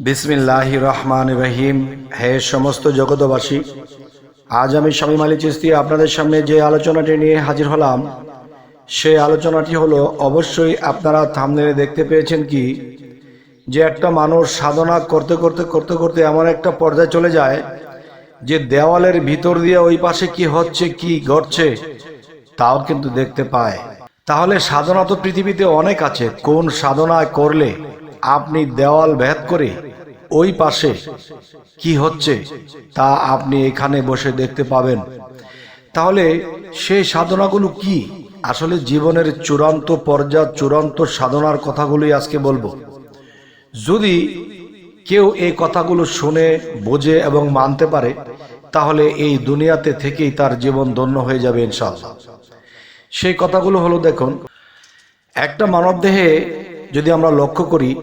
বিসমিল্লাহ রহমান রহিম। হে সমস্ত জগতবাসী আজ আমি স্বামী মালি চিস্তি আপনাদের সামনে যে আলোচনাটি নিয়ে হাজির হলাম, সে আলোচনাটি হলো, অবশ্যই আপনারা থামনে দেখতে পেয়েছেন কি, যে একটা মানুষ সাধনা করতে করতে করতে করতে এমন একটা পর্যায়ে চলে যায়, যে দেওয়ালের ভিতর দিয়ে ওই পাশে কি হচ্ছে, কি ঘটছে, তাও কিন্তু দেখতে পায়। তাহলে সাধনা তো পৃথিবীতে অনেক আছে, কোন সাধনা করলে আপনি দেওয়াল ভেদ করে ওই পাশে কি হচ্ছে তা আপনি এখানে বসে দেখতে পাবেন। তাহলে সেই সাধনাগুলো কি? আসলে জীবনের চূড়ান্ত পর্যায়, চূড়ান্ত সাধনার কথাগুলোই আজকে বলব। যদি কেউ এই কথাগুলো শুনে, বোঝে এবং মানতে পারে, তাহলে এই দুনিয়াতে থেকেই তার জীবন ধন্য হয়ে যাবে ইনশাআল্লাহ। সেই কথাগুলো হলো, দেখুন, একটা মানব দেহে যদি আমরা লক্ষ্য করি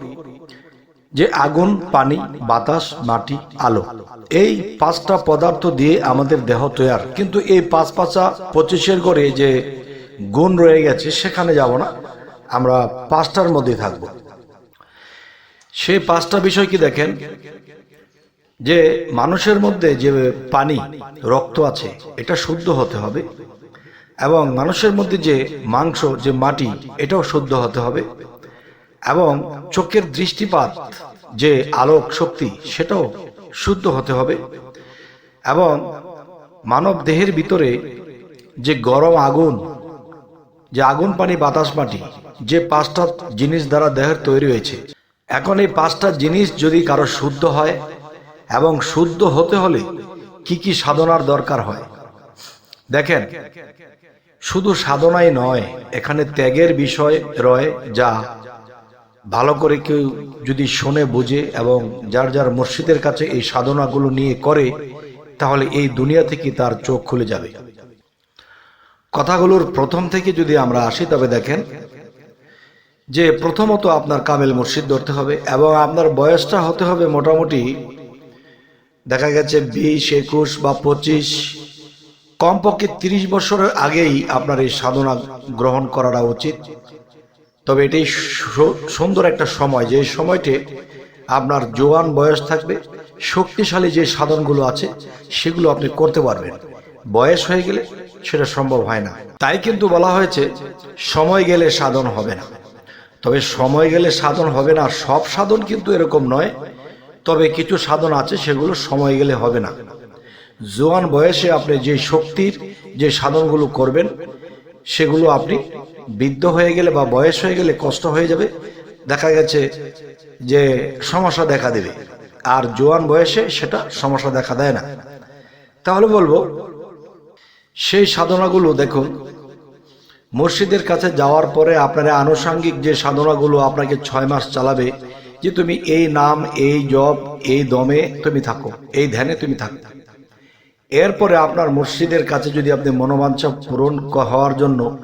যে আগুন, পানি, বাতাস, মাটি, আলো। এই পাঁচটা পদার্থ দিয়ে আমাদের দেহ তৈয়ার। কিন্তু এই পাঁচ পাঁচা পঁচিশের করে যে গুণ রয়ে গেছে, সেখানে যাব না। আমরা পাঁচটার মধ্যে থাকব। সেই পাঁচটা বিষয় কি দেখেন? যে মানুষের মধ্যে যে পানি, রক্ত আছে, এটা শুদ্ধ হতে হবে। এবং মানুষের মধ্যে যে মাংস, যে মাটি, এটাও শুদ্ধ হতে হবে। এবং চোখের দৃষ্টিপাত যে আলোক শক্তি, সেটাও শুদ্ধ হতে হবে। এবং মানব দেহের ভিতরে যে গরম আগুন, যে আগুন পানি, বাতাস মাটি, যে পাঁচটা জিনিস দ্বারা দেহের তৈরি হয়েছে। এখন এই পাঁচটা জিনিস যদি কারও শুদ্ধ হয় এবং শুদ্ধ হতে হলে কি কি সাধনার দরকার হয়? দেখেন, শুধু সাধনাই নয়, এখানে ত্যাগের বিষয় রয় যা ভালো করে কেউ যদি শোনে, বুঝে এবং যার যার মসজিদের কাছে এই সাধনাগুলো নিয়ে করে, তাহলে এই দুনিয়া থেকে তার চোখ খুলে যাবে। কথাগুলোর প্রথম থেকে যদি আমরা আসি, তবে দেখেন যে প্রথমত আপনার কামেল মসজিদ ধরতে হবে এবং আপনার বয়সটা হতে হবে মোটামুটি, দেখা গেছে বিশ, একুশ বা পঁচিশ, কমপক্ষে তিরিশ বছরের আগেই আপনার এই সাধনা গ্রহণ করাটা উচিত। তবে এটাই সুন্দর একটা সময় যে সময়টি আপনার জোয়ান বয়স থাকবে, শক্তিশালী যে সাধনগুলো আছে, সেগুলো আপনি করতে পারবেন। বয়স হয়ে গেলে সেটা সম্ভব হয় না। তাই কিন্তু বলা হয়েছে, সময় গেলে সাধন হবে না। তবে সময় গেলে সাধন হবে না, সব সাধন কিন্তু এরকম নয়। তবে কিছু সাধন আছে, সেগুলো সময় গেলে হবে না। জোয়ান বয়সে আপনি যে শক্তির যে সাধনগুলো করবেন, সেগুলো আপনি বৃদ্ধ হয়ে গেলে বা বয়স হয়ে গেলে কষ্ট হয়ে যাবে। দেখা গেছে যে সমস্যা দেখা দেবে। আর জোয়ান বয়সে সেটা সমস্যা দেখা দেয় না। তাহলে বলব, সেই সাধনাগুলো দেখুন। মসজিদের কাছে যাওয়ার পরে আপনার আনুষাঙ্গিক যে সাধনাগুলো আপনাকে ছয় মাস চালাবে, যে তুমি এই নাম, এই জব এই দমে তুমি থাকো, এই ধ্যানে তুমি থাকো। এরপরে আপনার মসজিদের কাছে যদি আপনি মনোবাঞ্ছা পূরণ হওয়ার জন্য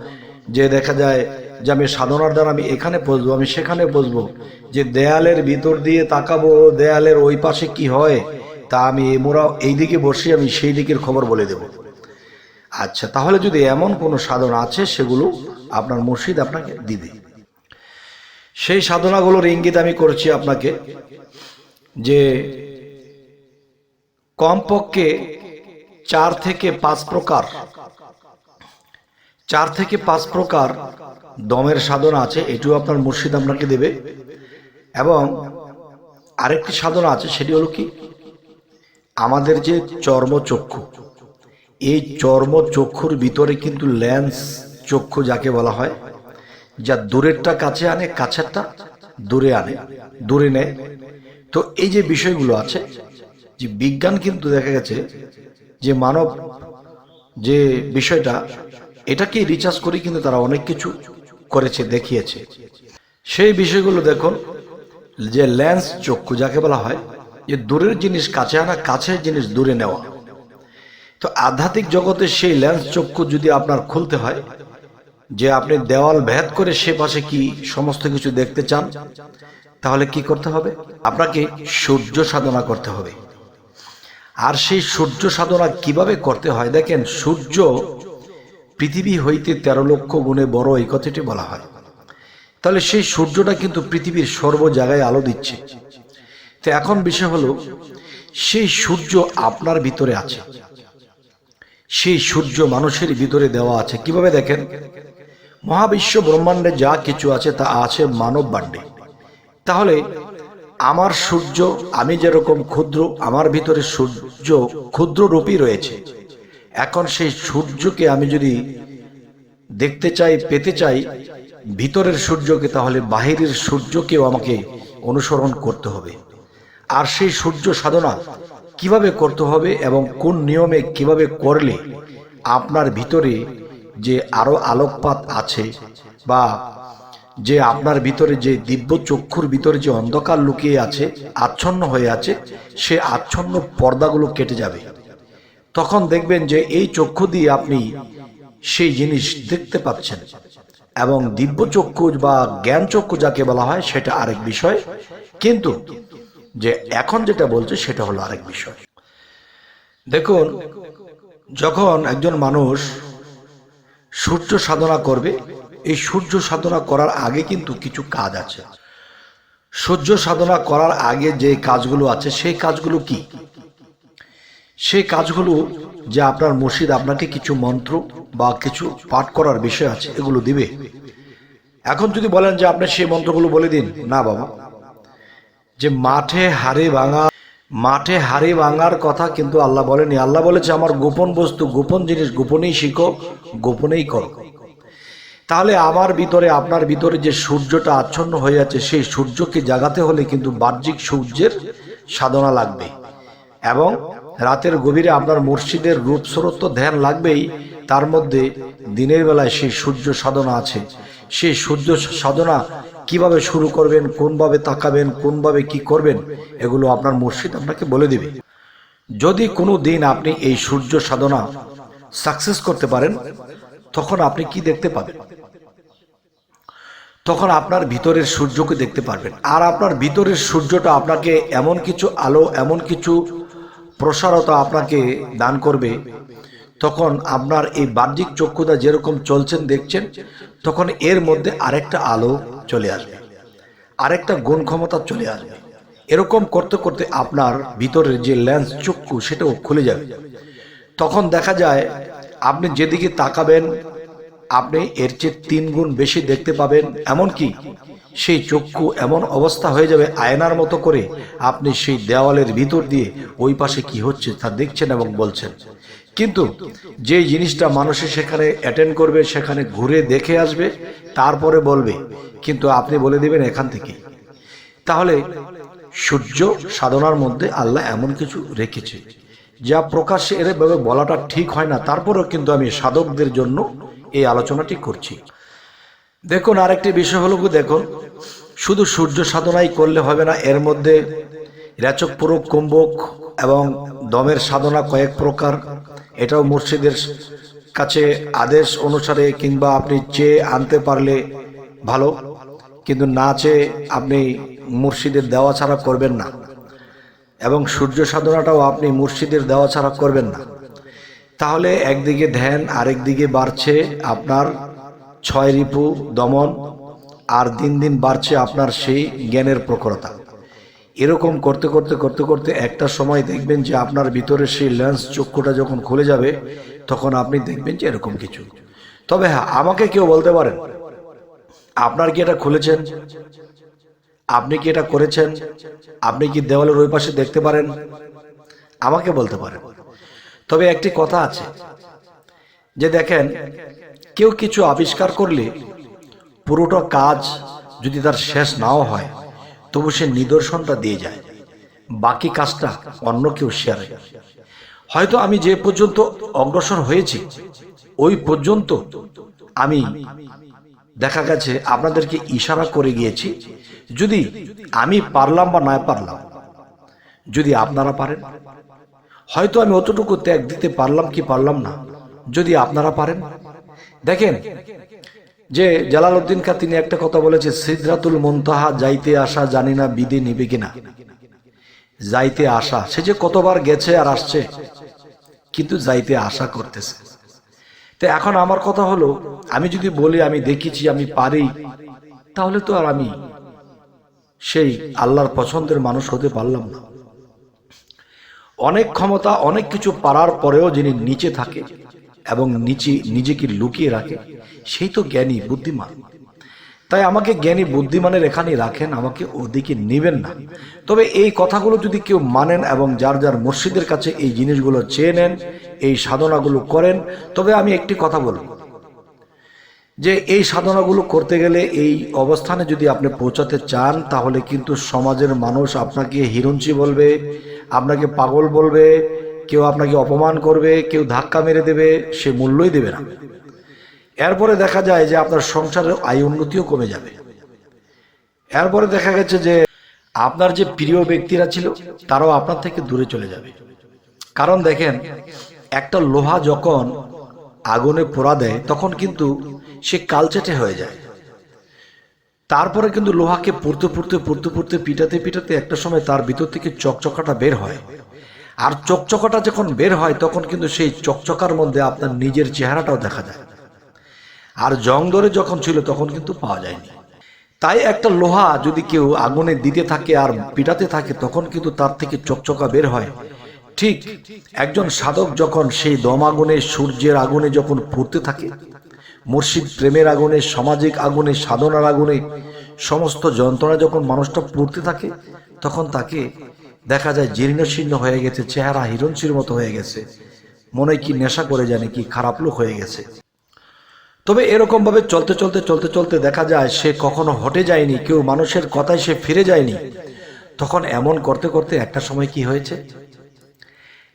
যে দেখা যায় যে আমি সাধনার দ্বারা আমি এখানে বসবো আমি সেখানে বসবো যে দেয়ালের ভিতর দিয়ে তাকাবো, দেয়ালের ওই পাশে কি হয়, তা আমি মোরা এই দিকে বসে আমি সেই দিকের খবর বলে দেব। আচ্ছা তাহলে যদি এমন কোনো সাধনা আছে, সেগুলো আপনার মসজিদ আপনাকে দিবে। সেই সাধনাগুলোর ইঙ্গিত আমি করছি আপনাকে, যে কমপক্ষে চার থেকে পাঁচ প্রকার চার থেকে পাঁচ প্রকার দমের সাধনা আছে, এটিও আপনার মুর্শিদ আপনাকে দেবে। এবং আরেকটি সাধনা আছে, সেটি হলো কি? আমাদের যে চর্মচক্ষু, এই চর্মচক্ষুর ভিতরে কিন্তু ল্যান্স চক্ষু যাকে বলা হয়, যা দূরেরটা কাছে আনে, কাছেরটা দূরে আনে, দূরে নেয়। তো এই যে বিষয়গুলো আছে, যে বিজ্ঞান কিন্তু দেখা গেছে যে মানব যে বিষয়টা এটাকে রিচার্জ করে কিন্তু তারা অনেক কিছু করেছে, দেখিয়েছে। সেই বিষয়গুলো দেখুন, যে ল্যান্স চক্ষু যাকে বলা হয়, যে দূরের জিনিস কাছে আনা, কাছের জিনিস দূরে নেওয়া। তো আধ্যাত্মিক জগতে সেই ল্যান্স চক্ষু যদি আপনার খুলতে হয়, যে আপনি দেওয়াল ভেদ করে সে পাশে কি সমস্ত কিছু দেখতে চান, তাহলে কি করতে হবে? আপনাকে সূর্য সাধনা করতে হবে। আর সেই সূর্য সাধনা কীভাবে করতে হয়? দেখেন, সূর্য পৃথিবী হইতে তেরো লক্ষ গুণে বড় এই কথাটি বলা হয়। তাহলে সেই সূর্যটা কিন্তু পৃথিবীর সর্ব জায়গায় আলো দিচ্ছে। তো এখন বিষয় হলো, সেই সূর্য আপনার ভিতরে আছে। সেই সূর্য মানুষের ভিতরে দেওয়া আছে। কীভাবে দেখেন? মহাবিশ্ব ব্রহ্মাণ্ডে যা কিছু আছে তা আছে মানব বাণ্ডে তাহলে আমার সূর্য, আমি যেরকম ক্ষুদ্র, আমার ভিতরে সূর্য ক্ষুদ্র রূপী রয়েছে। এখন সেই সূর্যকে আমি যদি দেখতে চাই, পেতে চাই, ভিতরের সূর্যকে, তাহলে বাহিরের সূর্যকেও আমাকে অনুসরণ করতে হবে। আর সেই সূর্য সাধনা কীভাবে করতে হবে এবং কোন নিয়মে কীভাবে করলে আপনার ভিতরে যে আরও আলোকপাত আছে বা যে আপনার ভিতরে যে দিব্য চক্ষুর ভিতরে যে অন্ধকার লুকিয়ে আছে, আচ্ছন্ন হয়ে আছে, সে আচ্ছন্ন পর্দাগুলো কেটে যাবে। তখন দেখবেন যে এই চক্ষু দিয়ে আপনি সেই জিনিস দেখতে পাচ্ছেন। এবং দিব্য চক্ষু বা জ্ঞান চক্ষু যাকে বলা হয়, সেটা আরেক বিষয়। কিন্তু যে এখন যেটা বলছে, সেটা হলো আরেক বিষয়। দেখুন, যখন একজন মানুষ সূর্য সাধনা করবে, এই সূর্য সাধনা করার আগে কিন্তু কিছু কাজ আছে। সূর্য সাধনা করার আগে যে কাজগুলো আছে, সেই কাজগুলো কি? সেই কাজগুলো যে আপনার মসজিদ আপনাকে কিছু মন্ত্র বা কিছু পাঠ করার বিষয় আছে, এগুলো দিবে। এখন যদি বলেন যে আপনি সেই মন্ত্রগুলো বলে দিন, না বাবা। যে মাঠে হারে ভাঙা, মাঠে হারে ভাঙার কথা কিন্তু আল্লাহ বলেনি। আল্লাহ বলেছে, আমার গোপন বস্তু, গোপন জিনিস গোপনেই শিখো, গোপনেই করো। তাহলে আমার ভিতরে, আপনার ভিতরে যে সূর্যটা আচ্ছন্ন হয়ে আছে সেই সূর্যকে জাগাতে হলে কিন্তু বাহ্যিক সূর্যের সাধনা লাগবে। এবং রাতের গভীরে আপনার মসজিদের রূপস্রোত তো ধ্যান লাগবেই, তার মধ্যে দিনের বেলায় সেই সূর্য সাধনা আছে। সেই সূর্য সাধনা কীভাবে শুরু করবেন, কোনভাবে তাকাবেন, কোনভাবে কি করবেন, এগুলো আপনার মসজিদ আপনাকে বলে দিবে। যদি কোনো দিন আপনি এই সূর্য সাধনা সাকসেস করতে পারেন, তখন আপনি কি দেখতে পাবেন? তখন আপনার ভিতরের সূর্যকে দেখতে পারবেন। আর আপনার ভিতরের সূর্যটা আপনাকে এমন কিছু আলো, এমন কিছু প্রসারতা আপনাকে দান করবে। তখন আপনার এই বাহ্যিক চক্ষুদা যেরকম চলছেন, দেখছেন, তখন এর মধ্যে আরেকটা আলো চলে আসবে। আরেকটা গুণ ক্ষমতা চলে আসবে। এরকম করতে করতে আপনার ভিতরের যে লেন্স চক্ষু, সেটাও খুলে যাবে। তখন দেখা যায়, আপনি যেদিকে তাকাবেন আপনি এর চেয়ে তিন গুণ বেশি দেখতে পাবেন, এমনকি সেই চক্ষু এমন অবস্থা হয়ে যাবে আয়নার মতো করে আপনি সেই দেওয়ালের ভিতর দিয়ে ওই পাশে কি হচ্ছে তা দেখছেন এবং বলছেন। কিন্তু যে জিনিসটা মানুষে সেখানে অ্যাটেন্ড করবে, সেখানে ঘুরে দেখে আসবে, তারপরে বলবে। কিন্তু আপনি বলে দিবেন এখান থেকে। তাহলে সূর্য সাধনার মধ্যে আল্লাহ এমন কিছু রেখেছে, যা প্রকাশ্যে এর বলাটা ঠিক হয় না। তারপরেও কিন্তু আমি সাধকদের জন্য এই আলোচনাটি করছি। দেখুন, আরেকটি বিষয় হলো দেখুন, শুধু সূর্য সাধনাই করলে হবে না, এর মধ্যে রেচক, পুরক, কুম্ভক এবং দমের সাধনা কয়েক প্রকার। এটাও মুর্শিদের কাছে আদেশ অনুসারে কিংবা আপনি চেয়ে আনতে পারলে ভালো, কিন্তু না চেয়ে আপনি মুর্শিদের দেওয়া ছাড়া করবেন না। এবং সূর্য সাধনাটাও আপনি মুর্শিদের দেওয়া ছাড়া করবেন না। তাহলে একদিকে ধ্যান আরেক দিকে বাড়ছে আপনার ছয় রিপু দমন, আর দিন দিন বাড়ছে আপনার সেই জ্ঞানের প্রখরতা। এরকম করতে করতে করতে করতে একটা সময় দেখবেন যে আপনার ভিতরে সেই লেন্স চক্ষুটা যখন খুলে যাবে, তখন আপনি দেখবেন যে এরকম কিছু। তবে হ্যাঁ আমাকে কেউ বলতে পারেন? আপনার কি এটা খুলেছেন? আপনি কি এটা করেছেন? আপনি কি দেওয়ালের ওই পাশে দেখতে পারেন? আমাকে বলতে পারেন। তবে একটি কথা আছে, যে দেখেন, কেউ কিছু আবিষ্কার করলে পুরোটা কাজ যদি তার শেষ নাও হয়, তবু সে নিদর্শনটা দিয়ে যায়, বাকি কাজটা অন্য কেউ শেয়ার হয়তো আমি যে পর্যন্ত অগ্রসর হয়েছি, ওই পর্যন্ত আমি দেখা গেছে আপনাদেরকে ইশারা করে গিয়েছি, যদি আমি পারলাম বা না পারলাম, যদি আপনারা পারেন। হয়তো আমি অতটুকু ত্যাগ দিতে পারলাম কি পারলাম না, যদি আপনারা পারেন। দেখেন যে জালালউদ্দিন কা তিনি একটা কথা বলেছে সিদ্ধাতুল মন্তাহা, যাইতে আসা জানি না, বিধি নিবে কিনা। যাইতে আসা, সে যে কতবার গেছে আর আসছে, কিন্তু যাইতে আশা করতেছে। তো এখন আমার কথা হলো, আমি যদি বলি, আমি দেখেছি, আমি পারি, তাহলে তো আর আমি সেই আল্লাহর পছন্দের মানুষ হতে পারলাম না। অনেক ক্ষমতা, অনেক কিছু পারার পরেও যিনি নিচে থাকে এবং নিচে নিজেকে লুকিয়ে রাখে, সেই তো জ্ঞানী, বুদ্ধিমান। তাই আমাকে জ্ঞানী, বুদ্ধিমানের এখানেই রাখেন, আমাকে ওদিকে নেবেন না। তবে এই কথাগুলো যদি কেউ মানেন এবং যার যার মসজিদের কাছে এই জিনিসগুলো চেয়ে নেন, এই সাধনাগুলো করেন, তবে আমি একটি কথা বলব। যে এই সাধনাগুলো করতে গেলে এই অবস্থানে যদি আপনি পৌঁছাতে চান, তাহলে কিন্তু সমাজের মানুষ আপনাকে হিরঞ্চি বলবে, আপনাকে পাগল বলবে, কেউ আপনাকে অপমান করবে, কেউ ধাক্কা মেরে দেবে, সে মূল্যই দেবে না। এরপরে দেখা যায় যে আপনার সংসারের আয় উন্নতিও কমে যাবে। এরপরে দেখা গেছে যে আপনার যে প্রিয় ব্যক্তিরা ছিল, তারাও আপনার থেকে দূরে চলে যাবে। কারণ দেখেন, একটা লোহা যখন আগুনে পোড়া দেয়, তখন কিন্তু সে কালচেটে হয়ে যায়। তারপরে কিন্তু লোহাকে পুড়তে পুড়তে পুড়তে পুড়তে পিটাতে পিটাতে একটা সময় তার ভিতর থেকে চকচকাটা বের হয়। আর চকচকাটা যখন বের হয়, তখন কিন্তু সেই চকচকার মধ্যে আপনার নিজের চেহারাটাও দেখা যায়। আর জং ধরে যখন ছিল, তখন কিন্তু পাওয়া যায়নি। তাই একটা লোহা যদি কেউ আগুনে দিতে থাকে আর পিটাতে থাকে, তখন কিন্তু তার থেকে চকচকা বের হয়। ঠিক একজন সাধক যখন সেই দম আগুনে, সূর্যের আগুনে যখন পুড়তে থাকে মুর্শিদ প্রেমের আগুনে, সামাজিক আগুনে, সাধনার আগুনে, সমস্ত যন্ত্রণা যখন মানুষটা পড়তে থাকে, তখন তাকে দেখা যায় জীর্ণ শীর্ণ হয়ে গেছে, চেহারা হিরঞ্চির মতো হয়ে গেছে। মনে কি নেশা করে জানে, কি খারাপ লোক হয়ে গেছে। তবে এরকম ভাবে চলতে চলতে চলতে চলতে দেখা যায়, সে কখনো হটে যায়নি, কেউ মানুষের কথায় সে ফিরে যায়নি। তখন এমন করতে করতে একটা সময় কি হয়েছে?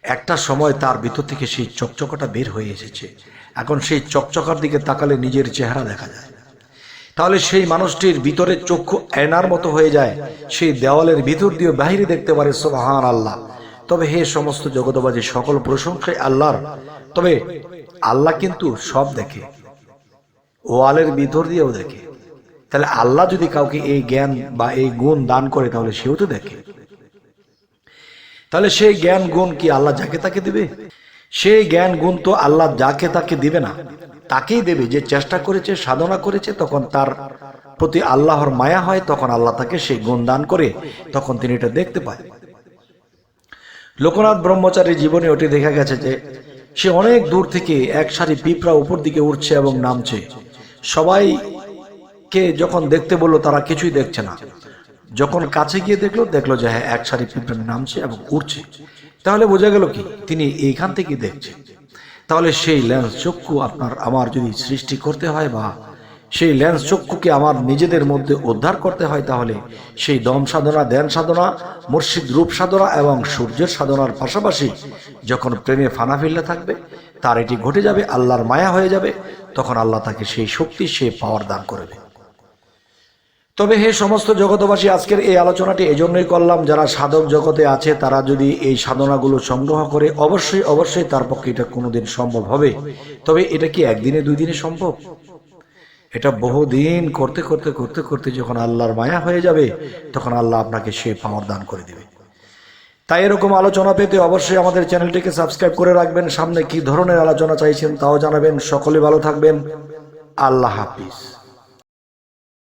একটা সময় তার ভিতর থেকে সেই চকচকাটা বের হয়ে এসেছে। এখন সেই চকচকার দিকে তাকালে নিজের চেহারা দেখা যায়। তাহলে সেই মানুষটির ভিতরে চক্ষু এনার মতো হয়ে যায়, সেই দেওয়ালের ভিতর দিয়ে বাহিরে দেখতে পারে সোহান আল্লাহ তবে হে সমস্ত জগতবাজি সকল প্রশংসায় আল্লাহর। তবে আল্লাহ কিন্তু সব দেখে, ওয়ালের ভিতর দিয়েও দেখে। তাহলে আল্লাহ যদি কাউকে এই জ্ঞান বা এই গুণ দান করে, তাহলে সেও তো দেখে। তাহলে সেই জ্ঞান গুণ কি আল্লাহ যাকে তাকে দিবে? সেই জ্ঞান গুণ তো আল্লাহ যাকে তাকে দিবে না, তাকেই দেবে। যে চেষ্টা করেছে, সাধনা করেছে, তখন তার প্রতি আল্লাহর মায়া হয়, তখন আল্লাহ তাকে সেই গুণ দান করে, তখন তিনি এটা দেখতে পায়। লোকনাথ ব্রহ্মচারীর জীবনে ওটি দেখা গেছে যে, সে অনেক দূর থেকে এক সারি পিঁপড়া উপর দিকে উঠছে এবং নামছে। সবাইকে যখন দেখতে বলল, তারা কিছুই দেখছে না। যখন কাছে গিয়ে দেখল দেখল যে হ্যাঁ এক সারি পিঁপড়া নামছে এবং উঠছে তাহলে বোঝা গেল কি? তিনি এইখান থেকে দেখছেন। তাহলে সেই লেন্স চক্ষু আপনার আমার যদি সৃষ্টি করতে হয় বা সেই লেন্স চক্ষুকে আমার নিজেদের মধ্যে উদ্ধার করতে হয়, তাহলে সেই দম সাধনা, ধ্যান সাধনা, মুর্শিদ রূপ সাধনা এবং সূর্যের সাধনার পাশাপাশি যখন প্রেমে ফানা ফিরলে থাকবে, তার এটি ঘটে যাবে, আল্লাহর মায়া হয়ে যাবে, তখন আল্লাহ তাকে সেই শক্তি সে পাওয়ার দান করবে। তবে হে সমস্ত জগতবাসী আজকের এই আলোচনাটি এজন্যই করলাম, যারা সাধক জগতে আছে, তারা যদি এই সাধনাগুলো সংগ্রহ করে, অবশ্যই অবশ্যই তার পক্ষে এটা কোনোদিন সম্ভব হবে। তবে এটা কি একদিনে দুই দিনে সম্ভব? এটা বহুদিন করতে করতে করতে করতে যখন আল্লাহর মায়া হয়ে যাবে, তখন আল্লাহ আপনাকে সে পাওয়ার দান করে দেবে। তাই এরকম আলোচনা পেতে অবশ্যই আমাদের চ্যানেলটিকে সাবস্ক্রাইব করে রাখবেন। সামনে কি ধরনের আলোচনা চাইছেন, তাও জানাবেন। সকলে ভালো থাকবেন। আল্লাহ হাফিজ।